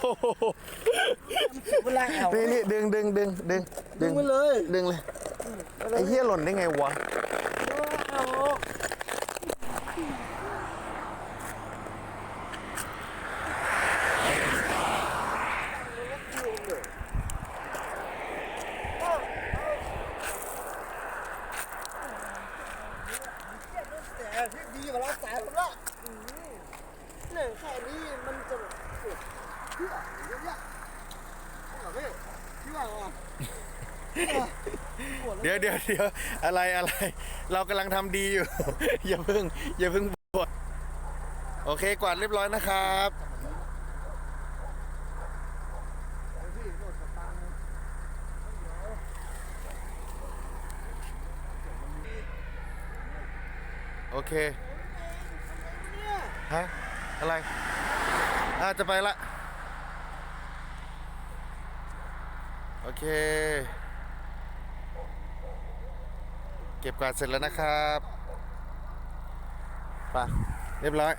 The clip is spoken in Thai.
โอ้โหเวลาเอานี่นี่ดึงดึงดึงดึงดึงมาเลยดึงเลย ไอ้เหี้ยหล่นได้ไงวะ เอาแต่ที่ดีกว่าเราสายผมละเนี่ยแค่นี้มันจะแบบ เดี๋ยวเดี๋ยวเดี๋ยวอะไรอะไร เรากำลังทำดีอยู่ อย่าเพิ่ง อย่าเพิ่งบดโอเคกวาดเรียบร้อยนะครับโอเค ฮะ อะไร อ่าจะไปละ โอเค เก็บกวาดเสร็จแล้วนะครับไปเรียบร้อย